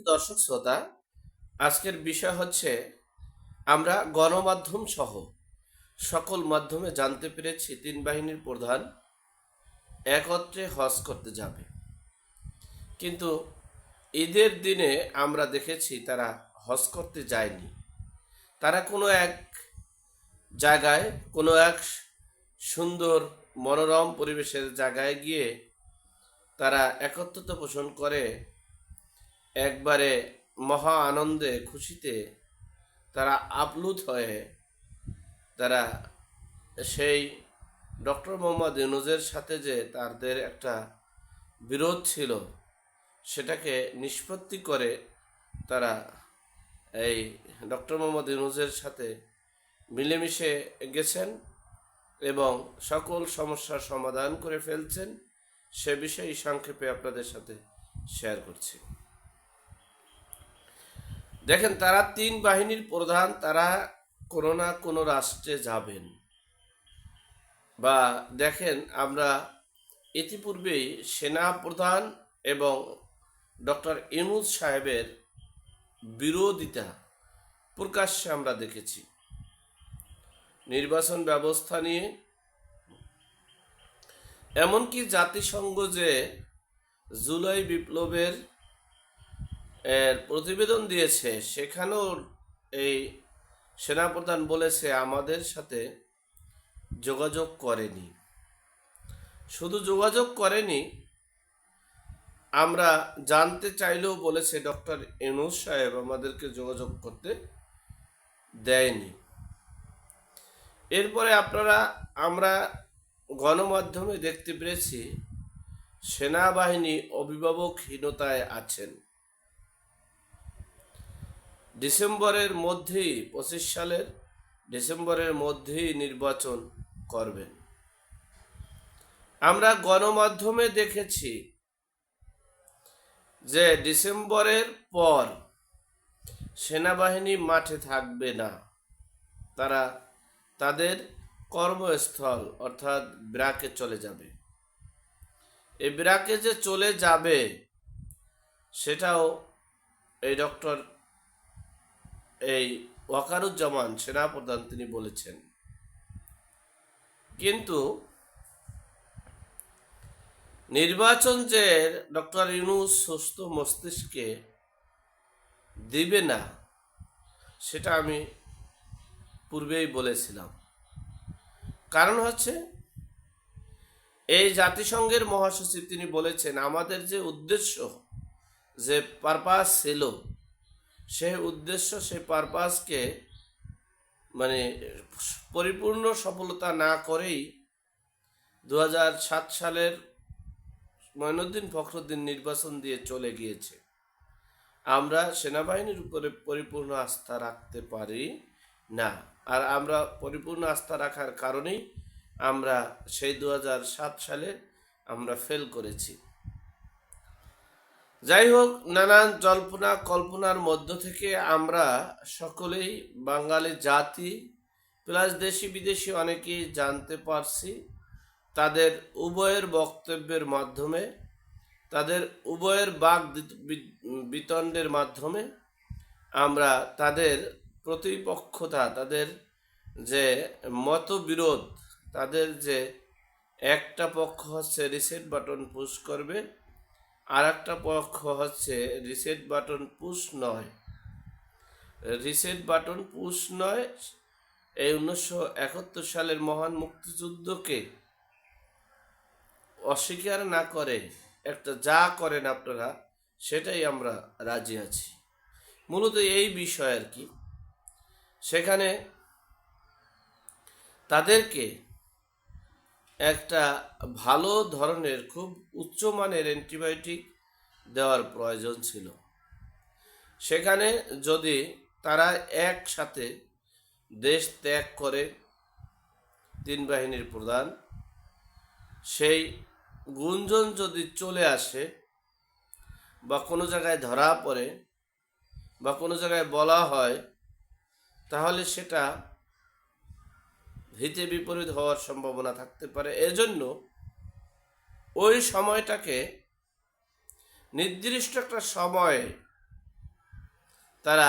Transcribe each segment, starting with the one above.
দর্শক শ্রোতা, আজকের বিষয় হচ্ছে আমরা গণমাধ্যম সহ সকল মাধ্যমে জানতে পেরেছি তিন বাহিনীর প্রধান একত্রে হজ করতে যাবে। কিন্তু ঈদের দিনে আমরা দেখেছি তারা হজ করতে যায়নি। তারা কোনো এক জায়গায়, কোনো এক সুন্দর মনোরম পরিবেশের জায়গায় গিয়ে তারা একত্রতা পোষণ করে একবারে মহা আনন্দে, খুশিতে তারা আপ্লুত হয়ে তারা সেই ডক্টর মোহাম্মদ ইউনুজের সাথে যে তাদের একটা বিরোধ ছিল, সেটাকে নিষ্পত্তি করে তারা এই ডক্টর মোহাম্মদ ইউনুজের সাথে মিলেমিশে গেছেন এবং সকল সমস্যার সমাধান করে ফেলছেন, সে বিষয়ে সংক্ষেপে আপনাদের সাথে শেয়ার করছি। দেখেন, তারা তিন বাহিনীর প্রধান, তারা কোনো না কোনো রাষ্ট্রে যাবেন। বা দেখেন, আমরা ইতিপূর্বেই সেনা প্রধান এবং ডক্টর ইনুজ সাহেবের বিরোধিতা প্রকাশ্যে আমরা দেখেছি। নির্বাচন ব্যবস্থা নিয়ে, এমনকি জাতিসংঘ যে জুলাই বিপ্লবের এর প্রতিবেদন দিয়েছে, সেখানেও এই সেনাপ্রধান বলেছে, আমাদের সাথে যোগাযোগ করেনি। শুধু যোগাযোগ করেনি, আমরা জানতে চাইলেও বলেছে, ডক্টর ইনুস সাহেব আমাদেরকে যোগাযোগ করতে দেয়নি। এরপরে আপনারা, আমরা গণমাধ্যমে দেখতে পেরেছি, সেনাবাহিনী অভিভাবকহীনতায় আছেন। ডিসেম্বরের মধ্যেই, পঁচিশ সালের ডিসেম্বরের মধ্যেই নির্বাচন করবেন। আমরা গণমাধ্যমে দেখেছি যে ডিসেম্বরের পর সেনাবাহিনী মাঠে থাকবে না। তারা তাদের কর্মস্থল, অর্থাৎ ব্রাকে চলে যাবে। এই ব্রাকে যে চলে যাবে, সেটাও এই ডক্টর এই ওয়াকারুজ্জামান সেনাপ্রধান তিনি বলেছেন। কিন্তু নির্বাচন যে ডক্টর ইউনুস সুস্থ মস্তিষ্কে দিবে না, সেটা আমি পূর্বেই বলেছিলাম। কারণ হচ্ছে, এই জাতিসংঘের মহাসচিব তিনি বলেছেন, আমাদের যে উদ্দেশ্য, যে পারপাস ছিল সেই উদ্দেশ্য, সেই পারপাসকে মানে পরিপূর্ণ সফলতা না করেই দু সালের ময়নুদ্দিন ফখরুদ্দিন নির্বাচন দিয়ে চলে গিয়েছে। আমরা সেনাবাহিনীর উপরে পরিপূর্ণ আস্থা রাখতে পারি না। আর আমরা পরিপূর্ণ আস্থা রাখার কারণেই আমরা সেই দু সালে আমরা ফেল করেছি। যাই হোক নানান জল্পনা কল্পনার মধ্য থেকে আমরা সকলেই বাঙালি জাতি, প্লাস দেশি বিদেশি অনেকেই জানতে পারছি তাদের উভয়ের বক্তব্যের মাধ্যমে, তাদের উভয়ের বাক বিতণ্ডের মাধ্যমে আমরা তাদের প্রতিপক্ষতা, তাদের যে মতবিরোধ, তাদের যে একটা পক্ষ হচ্ছে রিসেট বাটন পুশ করবে আর একটা পক্ষ হচ্ছে রিসেট বাটন পুশ নয়। রিসেট বাটন পুশ নয়, এই উনিশশো একাত্তর সালের মহান মুক্তিযুদ্ধকে অস্বীকার না করে একটা যা করেন আপনারা, সেটাই আমরা রাজি আছি। মূলত এই বিষয় আর কি। সেখানে তাদেরকে একটা ভালো ধরনের, খুব উচ্চমানের অ্যান্টিবায়োটিক দেওয়ার প্রয়োজন ছিল। সেখানে যদি তারা একসাথে দেশ ত্যাগ করে, তিন বাহিনীর প্রধান, সেই গুঞ্জন যদি চলে আসে বা কোনো জায়গায় ধরা পড়ে বা কোনো জায়গায় বলা হয়, তাহলে সেটা হিতে বিপরীত হওয়ার সম্ভাবনা থাকতে পারে। এজন্য ওই সময়টাকে নির্দিষ্ট একটা সময়ে তারা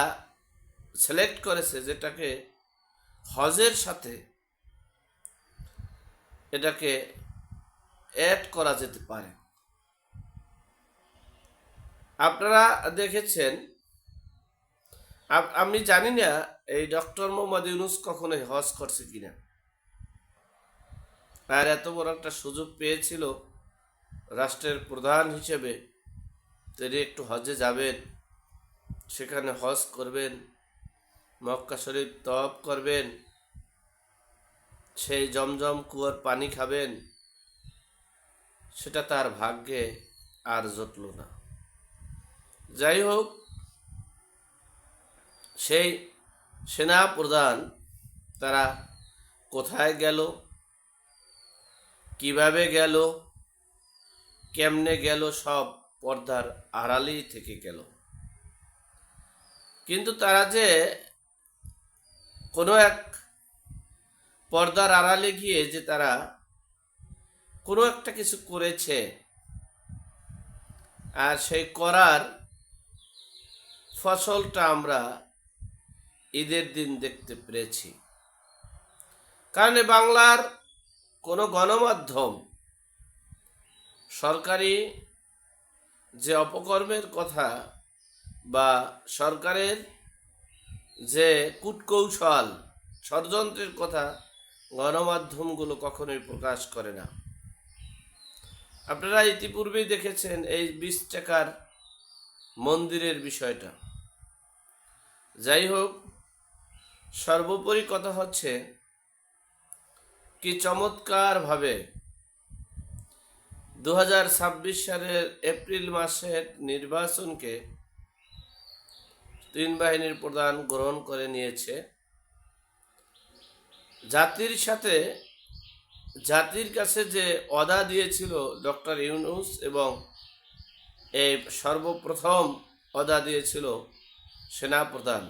সিলেক্ট করেছে যেটাকে হজের সাথে এটাকে অ্যাড করা যেতে পারে। আপনারা দেখেছেন আমি জানি না এই ডক্টর মোহাম্মদ ইউনুস কখনোই হজ করছে কিনা। আর এত বড় একটা সুযোগ পেয়েছিল রাষ্ট্রের প্রধান হিসেবে, তিনি একটু হজে যাবেন, সেখানে হজ করবেন, মক্কা শরীফ তপ করবেন, সেই জমজম কুয়ার পানি খাবেন, সেটা তার ভাগ্যে আর জটল না। যাই হোক, সেই সেনা প্রধান তারা কোথায় গেল? কীভাবে গেল? কেমনে গেল সব পর্দার আড়ালেই থেকে গেল। কিন্তু তারা যে কোনো এক পর্দার আড়ালে গিয়ে যে তারা কোনো একটা কিছু করেছে আর সেই করার ফসলটা আমরা ঈদের দিন দেখতে পেরেছি। কারণ বাংলার কোনো গণমাধ্যম সরকারি যে অপকর্মের কথা বা সরকারের যে কূটকৌশল, ষড়যন্ত্রের কথা গণমাধ্যমগুলো কখনোই প্রকাশ করে না। আপনারা ইতিপূর্বেই দেখেছেন এই বিশ টাকার মন্দিরের বিষয়টা। যাই হোক, সর্বোপরি কথা হচ্ছে কি চমৎকারভাবে দু হাজার ছাব্বিশ সালের এপ্রিল মাসের নির্বাচনকে তিন বাহিনীর প্রধান গ্রহণ করে নিয়েছে। জাতির সাথে, জাতির কাছে যে অদা দিয়েছিল ডক্টর ইউনুস এবং এই সর্বপ্রথম অদা দিয়েছিল সেনাপ্রধান,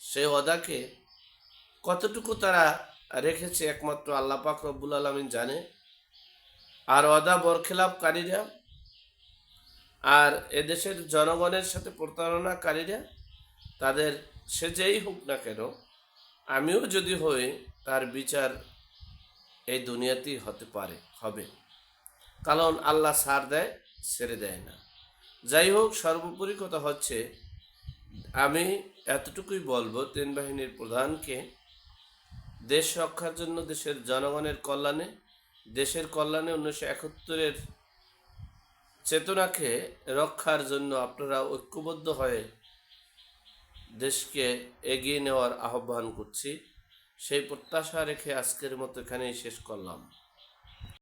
সেই অদাকে কতটুকু তারা রেখেছে একমাত্র আল্লাহ পাক রব্বুল আলমিন জানে। আর অদা বরখেলাপকারীরা আর এদেশের জনগণের সাথে প্রতারণাকারীরা, তাদের সে যেই হোক না কেন, আমিও যদি হই, তার বিচার এই দুনিয়াতেই হতে পারে, হবে। কারণ আল্লাহ সার দেয় ছেড়ে দেয় না। যাই হোক, সর্বোপরি কথা হচ্ছে, আমি এতটুকুই বলব, তিন বাহিনীর প্রধানকে দেশ রক্ষার জন্য দেশের জনগণের কল্যাণে, দেশের কল্যাণে উনিশশো একাত্তরের চেতনাকে রক্ষার জন্য আপনারা ঐক্যবদ্ধ হয়ে দেশকে এগিয়ে নেওয়ার আহ্বান করছি। সেই প্রত্যাশা রেখে আজকের মতো এখানেই শেষ করলাম।